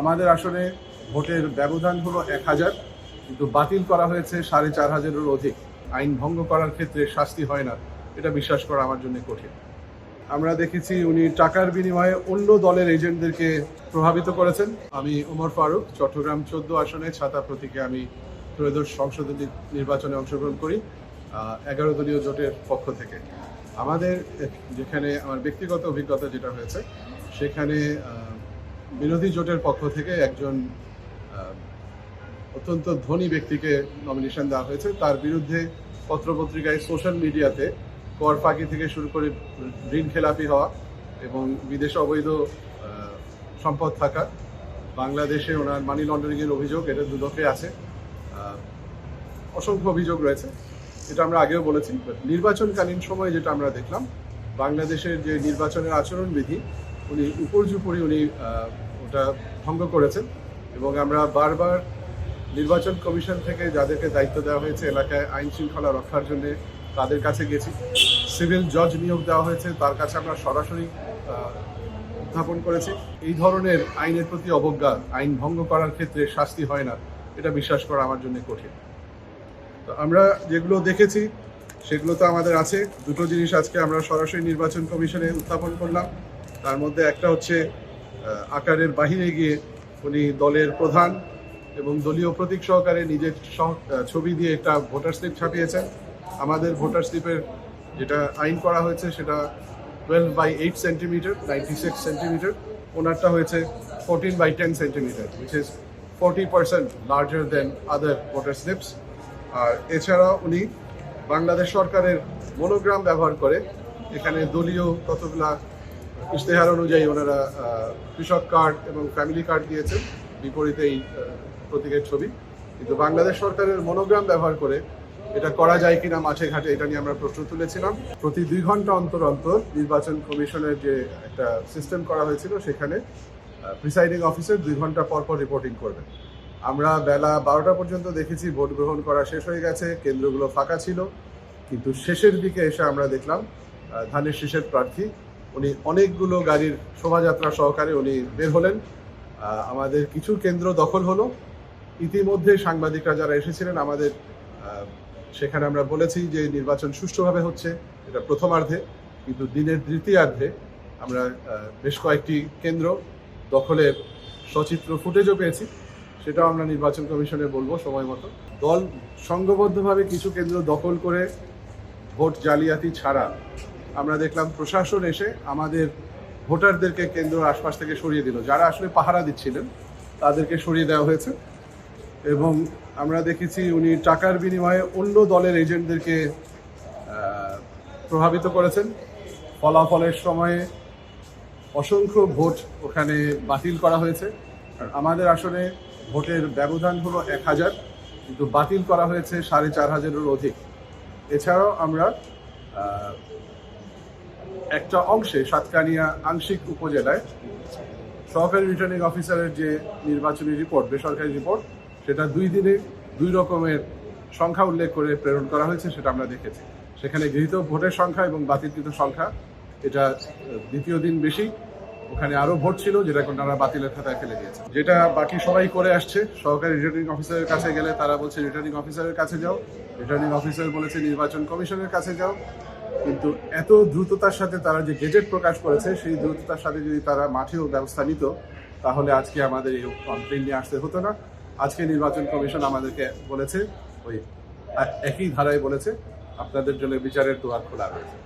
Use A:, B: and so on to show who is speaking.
A: আমাদের আসলে ভোটের ব্যবধান হলো এক হাজার, কিন্তু বাতিল করা হয়েছে সাড়ে চার হাজারেরও অধিক। আইন ভঙ্গ করার ক্ষেত্রে শাস্তি হয় না, এটা বিশ্বাস করা আমার জন্য কঠিন। আমরা দেখেছি উনি টাকার বিনিময়ে অন্য দলের এজেন্টদেরকে প্রভাবিত করেছেন। আমি ওমর ফারুক, চট্টগ্রাম চোদ্দ আসনে ছাতা প্রতীকে আমি ত্রয়োদশ সংসদ নির্বাচনে অংশগ্রহণ করি এগারো দলীয় জোটের পক্ষ থেকে। আমাদের যেখানে আমার ব্যক্তিগত অভিজ্ঞতা যেটা হয়েছে, সেখানে বিরোধী জোটের পক্ষ থেকে একজন অত্যন্ত ধনী ব্যক্তিকে নমিনেশন দেওয়া হয়েছে। তার বিরুদ্ধে পত্রপত্রিকায় সোশ্যাল মিডিয়াতে কর ফাঁকি থেকে শুরু করে ঋণ খেলাপি হওয়া এবং বিদেশে অবৈধ সম্পদ থাকা, বাংলাদেশে ওনার মানি লন্ডারিংয়ের অভিযোগ, এটা দুদকে আছে। অসংখ্য অভিযোগ রয়েছে। এটা আমরা আগেও বলেছি নির্বাচনকালীন সময়ে যেটা আমরা দেখলাম, বাংলাদেশের যে নির্বাচনের আচরণবিধি, উনি উপর্যুপরি উনি ওটা ভঙ্গ করেছেন এবং আমরা বারবার নির্বাচন কমিশন থেকে যাদেরকে দায়িত্ব দেওয়া হয়েছে এলাকায় আইন শৃঙ্খলা রক্ষার জন্য তাদের কাছে গেছি। সিভিল জজ নিয়োগ দেওয়া হয়েছে, তার কাছে আমরা সরাসরি উত্থাপন করেছি। এই ধরনের আইনের প্রতি অবজ্ঞা, আইন ভঙ্গ করার ক্ষেত্রে শাস্তি হয় না, এটা বিশ্বাস করা আমার জন্য কঠিন। তো আমরা যেগুলো দেখেছি, সেগুলো তো আমাদের আছে। দুটো জিনিস আজকে আমরা সরাসরি নির্বাচন কমিশনে উত্থাপন করলাম। তার মধ্যে একটা হচ্ছে আকারের বাহিরে গিয়ে উনি দলের প্রধান এবং দলীয় প্রতীক সহকারে নিজের ছবি দিয়ে একটা ভোটার স্লিপ ছাপিয়েছেন। আমাদের ভোটার স্লিপের যেটা আইন করা হয়েছে সেটা twelve by eight centimetre ninety six centimetre ওনারটা হয়েছে fourteen by ten centimetre which is forty percent larger than other voter slips আর এছাড়া উনি বাংলাদেশ সরকারের মনোগ্রাম ব্যবহার করে এখানে দলীয় কতগুলা ইশতেহার অনুযায়ী ওনারা কৃষক কার্ড এবং ফ্যামিলি কার্ড দিয়েছেন। বিপরীতে এই প্রতীকের ছবি। কিন্তু বাংলাদেশ সরকারের মনোগ্রাম ব্যবহার করে এটা করা যায় কিনা মাঠে ঘাটে এটা নিয়ে আমরা প্রশ্ন তুলেছিলাম। প্রতি দুই ঘণ্টা অন্তর অন্তর নির্বাচন কমিশনের যে একটা সিস্টেম করা হয়েছিল সেখানে প্রিসাইডিং অফিসার দুই ঘণ্টা পর পর রিপোর্টিং করবেন। আমরা বেলা বারোটা পর্যন্ত দেখেছি, ভোট গ্রহণ করা শেষ হয়ে গেছে, কেন্দ্রগুলো ফাঁকা ছিল। কিন্তু শেষের দিকে এসে আমরা দেখলাম ধানের শীষের প্রার্থী উনি অনেকগুলো গাড়ির শোভাযাত্রা সহকারে উনি বের হলেন। আমাদের কিছু কেন্দ্র দখল হলো। ইতিমধ্যে সাংবাদিকরা যারা এসেছিলেন, আমাদের সেখানে আমরা বলেছি যে নির্বাচন সুষ্ঠুভাবে হচ্ছে, এটা প্রথমার্ধে। কিন্তু দিনের দ্বিতীয়ার্ধে আমরা বেশ কয়েকটি কেন্দ্র দখলের সচিত্র ফুটেজও পেয়েছি। সেটাও আমরা নির্বাচন কমিশনে বলব সময় মতো। দল সংঘবদ্ধভাবে কিছু কেন্দ্র দখল করে ভোট জালিয়াতি ছাড়া আমরা দেখলাম প্রশাসন এসে আমাদের ভোটারদেরকে কেন্দ্র আশপাশ থেকে সরিয়ে দিল। যারা আসলে পাহারা দিচ্ছিলেন, তাদেরকে সরিয়ে দেওয়া হয়েছে। এবং আমরা দেখেছি উনি টাকার বিনিময়ে অন্য দলের এজেন্টদেরকে প্রভাবিত করেছেন। ফলাফলের সময়ে অসংখ্য ভোট ওখানে বাতিল করা হয়েছে। আমাদের আসলে ভোটের ব্যবধান হলো এক হাজার, কিন্তু বাতিল করা হয়েছে সাড়ে চার হাজারের অধিক। এছাড়াও আমরা একটা অংশে সাতকানিয়া আংশিক উপজেলায় সহকারী রিটার্নিং অফিসারের যে নির্বাচনী রিপোর্ট, বেসরকারি রিপোর্ট, সেটা দুই দিনে দুই রকমের সংখ্যা উল্লেখ করে প্রেরণ করা হয়েছে, সেটা আমরা দেখেছি। সেখানে গৃহীত ভোটের সংখ্যা এবং বাতিলকৃত সংখ্যা, এটা দ্বিতীয় দিন বেশি। ওখানে আরও ভোট ছিল, যেটা ওনারা বাতিলের খাতায় ফেলে দিয়েছে। যেটা বাকি সবাই করে আসছে, সহকারী রিটার্নিং অফিসারের কাছে গেলে তারা বলছে, রিটার্নিং অফিসারের কাছে যাও। রিটার্নিং অফিসার বলেছে, নির্বাচন কমিশনের কাছে যাও। কিন্তু এত দ্রুততার সাথে তারা যে গেজেট প্রকাশ করেছে, সেই দ্রুততার সাথে যদি তারা মাঠেও ব্যবস্থা নিত, তাহলে আজকে আমাদের এই কমপ্লেন নিয়ে আসতে হতো না। আজকে নির্বাচন কমিশন আমাদেরকে বলেছে, ওই একই ধারায় বলেছে, আপনাদের জন্য বিচারের দোয়ার খোলা রয়েছে।